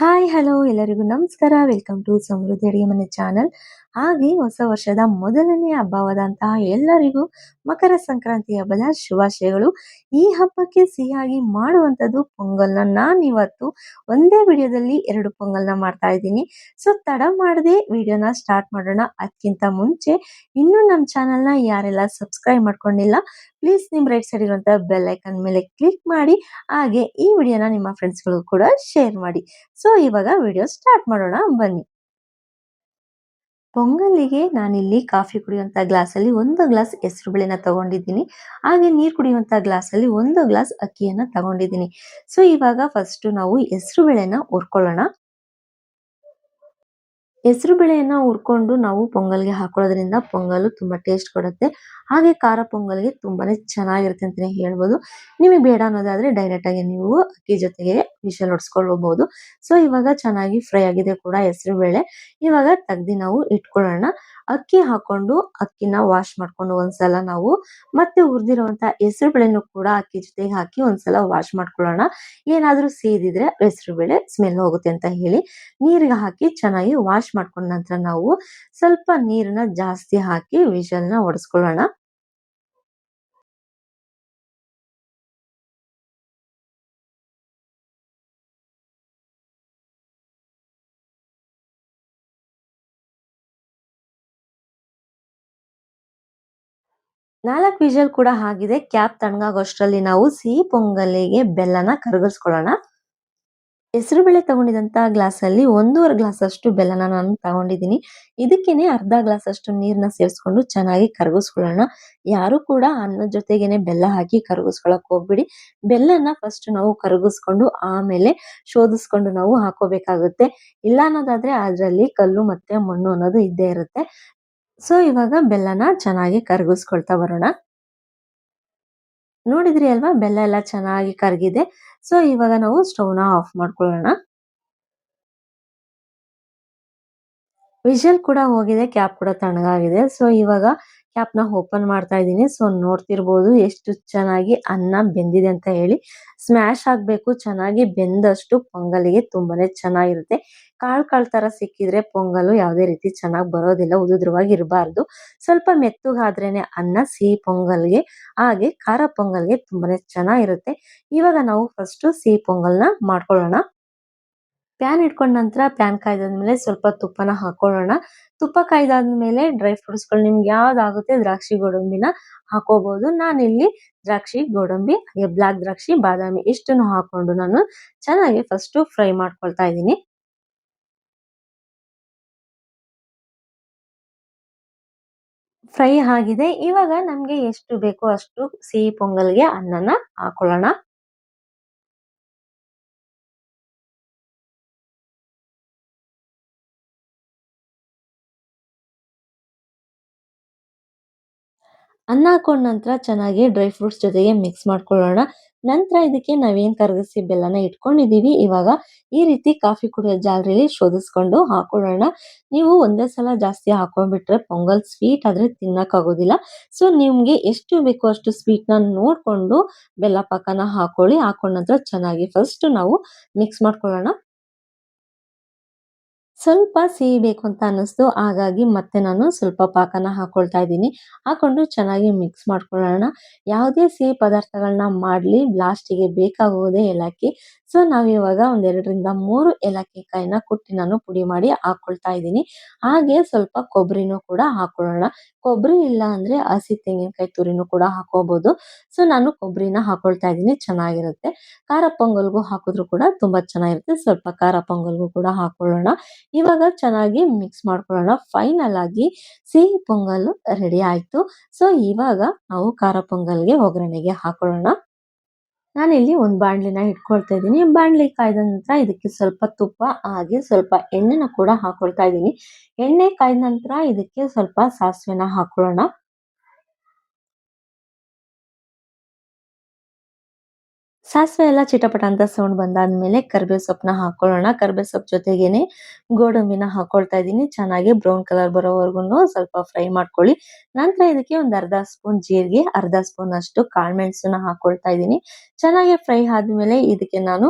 Hi hello ಎಲ್ಲರಿಗೂ ನಮಸ್ಕಾರ. Welcome to ಸಮೃದ್ಧಿ ಅಡಿಗೆ ಮನೆ ಚಾನಲ್ ಹಾಗೆ ಹೊಸ ವರ್ಷದ ಮೊದಲನೇ ಹಬ್ಬವಾದಂತಹ ಎಲ್ಲರಿಗೂ ಮಕರ ಸಂಕ್ರಾಂತಿ ಹಬ್ಬದ ಶುಭಾಶಯಗಳು. ಈ ಹಬ್ಬಕ್ಕೆ ಸಿಹಿಯಾಗಿ ಮಾಡುವಂಥದ್ದು ಪೊಂಗಲ್ನ ನಾನು ಇವತ್ತು ಒಂದೇ ವಿಡಿಯೋದಲ್ಲಿ ಎರಡು ಪೊಂಗಲ್ನ ಮಾಡ್ತಾ ಇದ್ದೀನಿ. ಸೊ ತಡ ಮಾಡದೆ ವಿಡಿಯೋನ ಸ್ಟಾರ್ಟ್ ಮಾಡೋಣ. ಅದಕ್ಕಿಂತ ಮುಂಚೆ ಇನ್ನೂ ನಮ್ಮ ಚಾನೆಲ್ನ ಯಾರೆಲ್ಲ ಸಬ್ಸ್ಕ್ರೈಬ್ ಮಾಡ್ಕೊಂಡಿಲ್ಲ ಪ್ಲೀಸ್ ನಿಮ್ಮ ರೈಟ್ ಸೈಡ್ ಇರುವಂತಹ ಬೆಲ್ ಐಕನ್ ಮೇಲೆ ಕ್ಲಿಕ್ ಮಾಡಿ, ಹಾಗೆ ಈ ವಿಡಿಯೋನ ನಿಮ್ಮ ಫ್ರೆಂಡ್ಸ್ಗಳು ಕೂಡ ಶೇರ್ ಮಾಡಿ. ಸೊ ಇವಾಗ ವಿಡಿಯೋ ಸ್ಟಾರ್ಟ್ ಮಾಡೋಣ. ಬನ್ನಿ. ಪೊಂಗಲಿಗೆ ನಾನಿಲ್ಲಿ ಕಾಫಿ ಕುಡಿಯುವಂತ ಗ್ಲಾಸ್ ಅಲ್ಲಿ ಒಂದು ಗ್ಲಾಸ್ ಹೆಸರು ಬೇಳೆನ ತಗೊಂಡಿದ್ದೀನಿ. ಹಾಗೆ ನೀರು ಕುಡಿಯುವಂತ ಗ್ಲಾಸ್ ಅಲ್ಲಿ ಒಂದು ಗ್ಲಾಸ್ ಅಕ್ಕಿಯನ್ನ ತಗೊಂಡಿದ್ದೀನಿ. ಸೊ ಇವಾಗ ಫಸ್ಟ್ ನಾವು ಹೆಸರು ಬೇಳೆನ ಹುರ್ಕೊಳ್ಳೋಣ. ಹೆಸರು ಬೇಳೆಯನ್ನ ಹುರ್ಕೊಂಡು ನಾವು ಪೊಂಗಲ್ಗೆ ಹಾಕೊಳ್ಳೋದ್ರಿಂದ ಪೊಂಗಲ್ ತುಂಬಾ ಟೇಸ್ಟ್ ಕೊಡುತ್ತೆ. ಹಾಗೆ ಖಾರ ಪೊಂಗಲ್ಗೆ ತುಂಬಾನೇ ಚೆನ್ನಾಗಿರುತ್ತೆ ಅಂತಾನೆ ಹೇಳ್ಬೋದು. ನಿಮಗೆ ಬೇಡ ಅನ್ನೋದಾದ್ರೆ ಡೈರೆಕ್ಟ್ ಆಗಿ ನೀವು ಅಕ್ಕಿ ಜೊತೆಗೆ ವಿಷಲ್ ಹೊಡ್ಸ್ಕೊಳ್ಬೋದು ಸೊ ಇವಾಗ ಚೆನ್ನಾಗಿ ಫ್ರೈ ಆಗಿದೆ ಕೂಡ ಹೆಸರು ಬೇಳೆ. ಇವಾಗ ತೆಗ್ದಿ ನಾವು ಇಟ್ಕೊಳ್ಳೋಣ. ಅಕ್ಕಿ ಹಾಕೊಂಡು ಅಕ್ಕಿನ ವಾಶ್ ಮಾಡ್ಕೊಂಡು ಒಂದ್ಸಲ ನಾವು ಮತ್ತೆ ಉರ್ದಿರುವಂತ ಹೆಸರು ಬೇಳೆನೂ ಕೂಡ ಅಕ್ಕಿ ಜೊತೆಗೆ ಹಾಕಿ ಒಂದ್ಸಲ ವಾಶ್ ಮಾಡ್ಕೊಳ್ಳೋಣ. ಏನಾದ್ರೂ ಸೇದಿದ್ರೆ ಹೆಸರು ಬೇಳೆ ಸ್ಮೆಲ್ ಹೋಗುತ್ತೆ ಅಂತ ಹೇಳಿ. ನೀರಿಗೆ ಹಾಕಿ ಚೆನ್ನಾಗಿ ವಾಶ್ ಮಾಡ್ಕೊಂಡ ನಂತರ ನಾವು ಸ್ವಲ್ಪ ನೀರನ್ನ ಜಾಸ್ತಿ ಹಾಕಿ ವಿಷಲ್ನ ಒಡಿಸ್ಕೊಳ್ಳೋಣ. ನಾಲ್ಕು ವಿಷಲ್ ಕೂಡ ಆಗಿದೆ ಕ್ಯಾಪ್ ತಣ್ಣಗಾಗೋಷ್ಟರಲ್ಲಿ ನಾವು ಸಿಹಿ ಪೊಂಗಲಿಗೆ ಬೆಲ್ಲನ ಕರಗಿಸ್ಕೊಳ್ಳೋಣ. ಹೆಸರು ಬೇಳೆ ತಗೊಂಡಿದಂತ ಗ್ಲಾಸ್ ಅಲ್ಲಿ ಒಂದೂವರೆ ಗ್ಲಾಸ್ ಅಷ್ಟು ಬೆಲ್ಲನ ನಾನು ತಗೊಂಡಿದ್ದೀನಿ. ಇದಕ್ಕೇನೆ ಅರ್ಧ ಗ್ಲಾಸ್ ಅಷ್ಟು ನೀರ್ನ ಸೇರಿಸ್ಕೊಂಡು ಚೆನ್ನಾಗಿ ಕರಗಿಸ್ಕೊಳ್ಳೋಣ. ಯಾರು ಕೂಡ ಅನ್ನದ ಜೊತೆಗೇನೆ ಬೆಲ್ಲ ಹಾಕಿ ಕರಗಿಸ್ಕೊಳಕ್ ಹೋಗ್ಬಿಡಿ. ಬೆಲ್ಲನ ಫಸ್ಟ್ ನಾವು ಕರಗಿಸ್ಕೊಂಡು ಆಮೇಲೆ ಶೋಧಿಸ್ಕೊಂಡು ನಾವು ಹಾಕೋಬೇಕಾಗುತ್ತೆ. ಇಲ್ಲ ಅನ್ನೋದಾದ್ರೆ ಅದ್ರಲ್ಲಿ ಕಲ್ಲು ಮತ್ತೆ ಮಣ್ಣು ಅನ್ನೋದು ಇದ್ದೇ ಇರುತ್ತೆ. ಸೊ ಇವಾಗ ಬೆಲ್ಲನ ಚೆನ್ನಾಗಿ ಕರಗಿಸ್ಕೊಳ್ತಾ ಬರೋಣ. ನೋಡಿದ್ರಿ ಅಲ್ವಾ? ಬೆಲ್ಲ ಎಲ್ಲ ಚೆನ್ನಾಗಿ ಕರಗಿದೆ. ಸೊ ಇವಾಗ ನಾವು ಸ್ಟವ್ನ ಆಫ್ ಮಾಡ್ಕೊಳ್ಳೋಣ. ವಿಷಲ್ ಕೂಡ ಹೋಗಿದೆ ಕ್ಯಾಪ್ ಕೂಡ ತಣ್ಣಗಾಗಿದೆ. ಸೊ ಇವಾಗ ಕ್ಯಾಪ್ನ ಓಪನ್ ಮಾಡ್ತಾ ಇದ್ದೀನಿ. ಸೊ ನೋಡ್ತಿರ್ಬೋದು ಎಷ್ಟು ಚೆನ್ನಾಗಿ ಅನ್ನ ಬೆಂದಿದೆ ಅಂತ ಹೇಳಿ. ಸ್ಮ್ಯಾಶ್ ಆಗ್ಬೇಕು, ಚೆನ್ನಾಗಿ ಬೆಂದಷ್ಟು ಪೊಂಗಲಿಗೆ ತುಂಬಾನೇ ಚೆನ್ನಾಗಿರುತ್ತೆ. ಕಾಳು ಕಾಳು ತರ ಸಿಕ್ಕಿದ್ರೆ ಪೊಂಗಲು ಯಾವುದೇ ರೀತಿ ಚೆನ್ನಾಗಿ ಬರೋದಿಲ್ಲ ಉದುದ್ರವಾಗಿ ಇರಬಾರ್ದು ಸ್ವಲ್ಪ ಮೆತ್ತಗಾದ್ರೇನೆ ಅನ್ನ ಸಿಹಿ ಪೊಂಗಲ್ಗೆ, ಹಾಗೆ ಖಾರ ಪೊಂಗಲ್ಗೆ ತುಂಬಾನೇ ಚೆನ್ನಾಗಿರುತ್ತೆ. ಇವಾಗ ನಾವು ಫಸ್ಟ್ ಸಿಹಿ ಪೊಂಗಲ್ನ ಮಾಡ್ಕೊಳ್ಳೋಣ. ಪ್ಯಾನ್ ಇಟ್ಕೊಂಡ ನಂತರ ಪ್ಯಾನ್ ಕಾಯ್ದಾದ್ಮೇಲೆ ಸ್ವಲ್ಪ ತುಪ್ಪನ ಹಾಕೊಳ್ಳೋಣ. ತುಪ್ಪ ಕಾಯ್ದಾದ್ಮೇಲೆ ಡ್ರೈ ಫ್ರೂಟ್ಸ್ಗಳು ನಿಮ್ಗೆ ಯಾವ್ದಾಗುತ್ತೆ? ದ್ರಾಕ್ಷಿ, ಗೋಡಂಬಿನ ಹಾಕೋಬಹುದು ನಾನಿಲ್ಲಿ ದ್ರಾಕ್ಷಿ, ಗೋಡಂಬಿ ಬ್ಲಾಕ್ ದ್ರಾಕ್ಷಿ, ಬಾದಾಮಿ ಇಷ್ಟನ್ನು ಹಾಕೊಂಡು ನಾನು ಚೆನ್ನಾಗಿ ಫಸ್ಟ್ ಫ್ರೈ ಮಾಡ್ಕೊಳ್ತಾ ಇದ್ದೀನಿ. ಫ್ರೈ ಆಗಿದೆ. ಇವಾಗ ನಮ್ಗೆ ಎಷ್ಟು ಬೇಕೋ ಅಷ್ಟು ಸಿಹಿ, ಪೊಂಗಲ್ಗೆ ಅನ್ನನ ಹಾಕೊಳ್ಳೋಣ. ಅನ್ನ ಹಾಕೊಂಡ ನಂತರ ಚೆನ್ನಾಗಿ ಡ್ರೈ ಫ್ರೂಟ್ಸ್ ಜೊತೆಗೆ ಮಿಕ್ಸ್ ಮಾಡ್ಕೊಳ್ಳೋಣ. ನಂತರ ಇದಕ್ಕೆ ನಾವೇನು ಕರಗಿಸಿ ಬೆಲ್ಲನ ಇಟ್ಕೊಂಡಿದ್ದೀವಿ ಇವಾಗ ಈ ರೀತಿ ಕಾಫಿ ಕುಡಿಯೋ ಜಾಲರಿಲಿ ಶೋಧಿಸ್ಕೊಂಡು ಹಾಕೊಳ್ಳೋಣ. ನೀವು ಒಂದೇ ಸಲ ಜಾಸ್ತಿ ಹಾಕೊಂಡ್ಬಿಟ್ರೆ ಪೊಂಗಲ್ ಸ್ವೀಟ್ ಆದರೆ ತಿನ್ನೋಕ್ಕಾಗೋದಿಲ್ಲ ಸೊ ನಿಮಗೆ ಎಷ್ಟು ಬೇಕೋ ಅಷ್ಟು ಸ್ವೀಟ್ನ ನೋಡ್ಕೊಂಡು ಬೆಲ್ಲ ಪಾಕನ ಹಾಕೊಳ್ಳಿ. ಹಾಕೊಂಡ ನಂತರ ಚೆನ್ನಾಗಿ ಫಸ್ಟ್ ನಾವು ಮಿಕ್ಸ್ ಮಾಡ್ಕೊಳ್ಳೋಣ. ಸ್ವಲ್ಪ ಸಿಹಿ ಬೇಕು ಅಂತ ಅನ್ನಿಸ್ತು. ಹಾಗಾಗಿ ಮತ್ತೆ ನಾನು ಸ್ವಲ್ಪ ಪಾಕನ ಹಾಕೊಳ್ತಾ ಇದ್ದೀನಿ. ಹಾಕೊಂಡು ಚೆನ್ನಾಗಿ ಮಿಕ್ಸ್ ಮಾಡ್ಕೊಳ್ಳೋಣ. ಯಾವುದೇ ಸಿಹಿ ಪದಾರ್ಥಗಳನ್ನ ಮಾಡಲಿ. ಲಾಸ್ಟಿಗೆ ಬೇಕಾಗುವುದೇ ಏಲಕ್ಕಿ. ಸೊ ನಾವು ಇವಾಗ ಒಂದ್ ಎರಡರಿಂದ ಮೂರು ಏಲಕ್ಕಿಕಾಯಿನ ಕುಟ್ಟಿ ನಾನು ಪುಡಿ ಮಾಡಿ ಹಾಕೊಳ್ತಾ ಇದ್ದೀನಿ. ಹಾಗೆ ಸ್ವಲ್ಪ ಕೊಬ್ಬರಿನೂ ಕೂಡ ಹಾಕೊಳ್ಳೋಣ. ಕೊಬ್ಬರಿ ಇಲ್ಲ ಅಂದ್ರೆ ಹಸಿ ತೆಂಗಿನಕಾಯಿ ತುರಿನೂ ಕೂಡ ಹಾಕೋಬಹುದು ಸೊ ನಾನು ಕೊಬ್ಬರಿನ ಹಾಕೊಳ್ತಾ ಇದ್ದೀನಿ. ಚೆನ್ನಾಗಿರುತ್ತೆ. ಖಾರ ಪೊಂಗಲ್ಗೂ ಹಾಕಿದ್ರು ಕೂಡ ತುಂಬಾ ಚೆನ್ನಾಗಿರುತ್ತೆ. ಸ್ವಲ್ಪ ಖಾರ ಪೊಂಗಲ್ಗೂ ಕೂಡ ಹಾಕೊಳ್ಳೋಣ. ಇವಾಗ ಚೆನ್ನಾಗಿ ಮಿಕ್ಸ್ ಮಾಡ್ಕೊಳ್ಳೋಣ. ಫೈನಲ್ ಆಗಿ ಸಿಹಿ ಪೊಂಗಲ್ ರೆಡಿ ಆಯ್ತು. ಸೊ ಇವಾಗ ನಾವು ಖಾರ ಪೊಂಗಲ್ಗೆ ಒಗ್ಗರಣೆಗೆ ಹಾಕೊಳ್ಳೋಣ. ನಾನಿಲ್ಲಿ ಒಂದು ಬಾಣಲಿನ ಇಟ್ಕೊಳ್ತಾ ಇದ್ದೀನಿ. ಬಾಣಲಿ ಕಾಯ್ದ ನಂತರ ಇದಕ್ಕೆ ಸ್ವಲ್ಪ ತುಪ್ಪ, ಹಾಗೆ ಸ್ವಲ್ಪ ಎಣ್ಣೆನ ಕೂಡ ಹಾಕೊಳ್ತಾ ಇದ್ದೀನಿ. ಎಣ್ಣೆ ಕಾಯ್ದ ನಂತರ ಇದಕ್ಕೆ ಸ್ವಲ್ಪ ಸಾಸಿವೆನ ಹಾಕೊಳ್ಳೋಣ. ಸಾಸಿವೆ ಎಲ್ಲ ಚಿಟಪಟ ಅಂತ ಸೌಂಡ್ ಬಂದಾದ್ಮೇಲೆ ಕರ್ಬೇವ್ ಸೊಪ್ಪನ್ನ ಹಾಕೊಳ್ಳೋಣ. ಕರ್ಬೇವ್ ಸೊಪ್ಪು ಜೊತೆಗೇನೆ ಗೋಡಂಬಿನ ಹಾಕೊಳ್ತಾ ಇದ್ದೀನಿ. ಚೆನ್ನಾಗಿ ಬ್ರೌನ್ ಕಲರ್ ಬರೋವರೆಗೂ ಸ್ವಲ್ಪ ಫ್ರೈ ಮಾಡ್ಕೊಳ್ಳಿ. ನಂತರ ಇದಕ್ಕೆ ಒಂದು ಅರ್ಧ ಸ್ಪೂನ್ ಜೀರಿಗೆ, ಅರ್ಧ ಸ್ಪೂನ್ ಅಷ್ಟು ಕಾಳುಮೆಣಸನ್ನ ಹಾಕೊಳ್ತಾ ಇದ್ದೀನಿ. ಚೆನ್ನಾಗಿ ಫ್ರೈ ಆದ್ಮೇಲೆ ಇದಕ್ಕೆ ನಾನು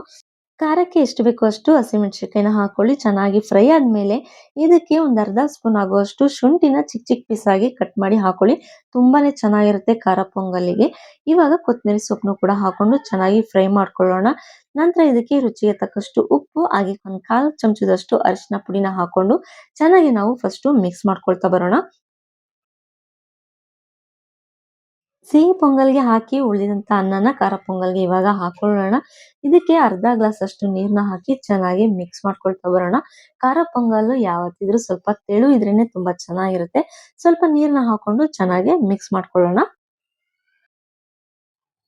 ಖಾರಕ್ಕೆ ಎಷ್ಟು ಬೇಕೋ ಅಷ್ಟು ಹಸಿಮೆಣಸಿನಕಾಯಿನ ಹಾಕೊಳ್ಳಿ. ಚೆನ್ನಾಗಿ ಫ್ರೈ ಆದಮೇಲೆ ಇದಕ್ಕೆ ಒಂದು ಅರ್ಧ ಸ್ಪೂನ್ ಆಗುವಷ್ಟು ಶುಂಠಿನ ಚಿಕ್ಕ ಚಿಕ್ಕ ಪೀಸಾಗಿ ಕಟ್ ಮಾಡಿ ಹಾಕೊಳ್ಳಿ. ತುಂಬಾನೇ ಚೆನ್ನಾಗಿರುತ್ತೆ ಖಾರ ಪೊಂಗಲಿಗೆ ಇವಾಗ ಕೊತ್ತಂಬರಿ ಸೊಪ್ಪನ್ನು ಕೂಡ ಹಾಕೊಂಡು ಚೆನ್ನಾಗಿ ಫ್ರೈ ಮಾಡ್ಕೊಳ್ಳೋಣ. ನಂತರ ಇದಕ್ಕೆ ರುಚಿಗೆ ತಕ್ಕಷ್ಟು ಉಪ್ಪು, ಹಾಗೆ ಒಂದು ಕಾಲು ಚಮಚದಷ್ಟು ಅರಿಶಿನ ಪುಡಿನ ಹಾಕೊಂಡು ಚೆನ್ನಾಗಿ ನಾವು ಫಸ್ಟು ಮಿಕ್ಸ್ ಮಾಡ್ಕೊಳ್ತಾ ಬರೋಣ. ಸಿಹಿ ಪೊಂಗಲ್ಗೆ ಹಾಕಿ ಉಳಿದಂತ ಅನ್ನನ ಖಾರ ಪೊಂಗಲ್ಗೆ ಇವಾಗ ಹಾಕೊಳ್ಳೋಣ. ಇದಕ್ಕೆ ಅರ್ಧ ಗ್ಲಾಸ್ ಅಷ್ಟು ನೀರ್ನ ಹಾಕಿ ಚೆನ್ನಾಗಿ ಮಿಕ್ಸ್ ಮಾಡ್ಕೊಳ್ತಾ ಬರೋಣ. ಖಾರ ಪೊಂಗಲ್ ಯಾವತ್ತಿದ್ರು ಸ್ವಲ್ಪ ತೆಳು ಇದ್ರೇನೆ ತುಂಬಾ ಚೆನ್ನಾಗಿರುತ್ತೆ. ಸ್ವಲ್ಪ ನೀರ್ನ ಹಾಕೊಂಡು ಚೆನ್ನಾಗಿ ಮಿಕ್ಸ್ ಮಾಡ್ಕೊಳ್ಳೋಣ.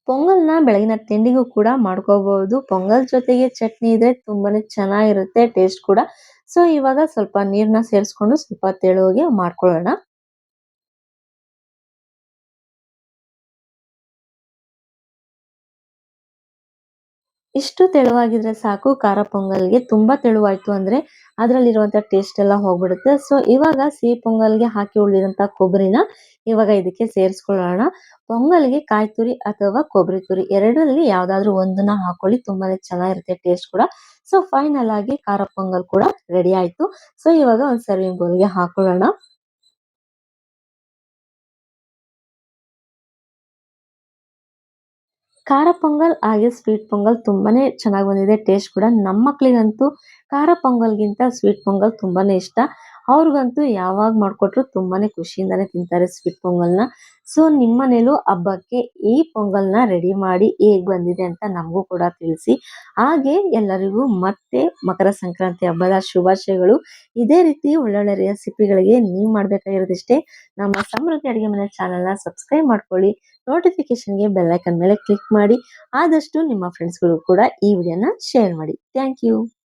ಪೊಂಗಲ್ನ ಬೆಳಗಿನ ತಿಂಡಿಗೂ ಕೂಡ ಮಾಡ್ಕೋಬಹುದು ಪೊಂಗಲ್ ಜೊತೆಗೆ ಚಟ್ನಿ ಇದ್ರೆ ತುಂಬಾನೇ ಚೆನ್ನಾಗಿರುತ್ತೆ ಟೇಸ್ಟ್ ಕೂಡ. ಸೊ ಇವಾಗ ಸ್ವಲ್ಪ ನೀರ್ನ ಸೇರಿಸ್ಕೊಂಡು ಸ್ವಲ್ಪ ತೆಳುವಾಗಿ ಮಾಡ್ಕೊಳ್ಳೋಣ. ಇಷ್ಟು ತೆಳುವಾಗಿದ್ರೆ ಸಾಕು, ಖಾರ ಪೊಂಗಲ್ಗೆ ತುಂಬಾ ತೆಳುವಾಯ್ತು ಅಂದ್ರೆ ಅದ್ರಲ್ಲಿರುವಂತ ಟೇಸ್ಟ್ ಎಲ್ಲ ಹೋಗ್ಬಿಡುತ್ತೆ. ಸೊ ಇವಾಗ ಸಿಹಿ ಪೊಂಗಲ್ಗೆ ಹಾಕಿ ಉಳಿದಂತ ಕೊಬ್ಬರಿನ ಇವಾಗ ಇದಕ್ಕೆ ಸೇರಿಸ್ಕೊಳ್ಳೋಣ. ಪೊಂಗಲ್ಗೆ ಕಾಯಿ ತುರಿ ಅಥವಾ ಕೊಬ್ಬರಿ ತುರಿ ಎರಡರಲ್ಲಿ ಯಾವ್ದಾದ್ರು ಒಂದನ್ನ ಹಾಕೊಳ್ಳಿ, ತುಂಬಾನೇ ಚೆನ್ನಾಗಿರುತ್ತೆ ಟೇಸ್ಟ್ ಕೂಡ. ಸೊ ಫೈನಲ್ ಆಗಿ ಖಾರ ಪೊಂಗಲ್ ಕೂಡ ರೆಡಿ ಆಯ್ತು. ಸೊ ಇವಾಗ ಒಂದ್ ಸರ್ವಿಂಗ್ ಬೌಲ್ಗೆ ಹಾಕೊಳ್ಳೋಣ. ಖಾರ ಪೊಂಗಲ್ ಹಾಗೆ ಸ್ವೀಟ್ ಪೊಂಗಲ್ ತುಂಬಾನೇ ಚೆನ್ನಾಗಿ ಬಂದಿದೆ. ಟೇಸ್ಟ್ ಕೂಡ ನಮ್ಮ ಮಕ್ಕಳಿಗಂತೂ ಖಾರ ಪೊಂಗಲ್ಗಿಂತ ಸ್ವೀಟ್ ಪೊಂಗಲ್ ತುಂಬಾನೇ ಇಷ್ಟ. ಅವ್ರಿಗಂತೂ ಯಾವಾಗ ಮಾಡಿಕೊಟ್ರು ತುಂಬಾನೇ ಖುಷಿಯಿಂದಾನೇ ತಿಂತಾರೆ ಸ್ವೀಟ್ ಪೊಂಗಲ್ನ. ಸೊ, ನಿಮ್ಮ ಮನೇಲೂ ಹಬ್ಬಕ್ಕೆ ಈ ಪೊಂಗಲ್ನ ರೆಡಿ ಮಾಡಿ ಹೇಗ್ ಬಂದಿದೆ ಅಂತ ನಮಗೂ ಕೂಡ ತಿಳಿಸಿ. ಹಾಗೆ ಎಲ್ಲರಿಗೂ ಮತ್ತೆ ಮಕರ ಸಂಕ್ರಾಂತಿ ಹಬ್ಬದ ಶುಭಾಶಯಗಳು. ಇದೇ ರೀತಿ ಒಳ್ಳೊಳ್ಳೆ ರೆಸಿಪಿಗಳಿಗೆ ನೀವು ಮಾಡ್ಬೇಕಾಗಿರೋದಿಷ್ಟೇ. ನಮ್ಮ ಸಮೃದ್ಧಿ ಅಡುಗೆ ಮನೆ ಚಾನೆಲ್ನ ಸಬ್ಸ್ಕ್ರೈಬ್ ಮಾಡ್ಕೊಳ್ಳಿ. ನೋಟಿಫಿಕೇಶನ್ಗೆ ಬೆಲ್ಲೈಕನ್ ಮೇಲೆ ಕ್ಲಿಕ್ ಮಾಡಿ. ಆದಷ್ಟು ನಿಮ್ಮ ಫ್ರೆಂಡ್ಸ್ಗಳು ಕೂಡ ಈ ವಿಡಿಯೋನ ಶೇರ್ ಮಾಡಿ. Thank you.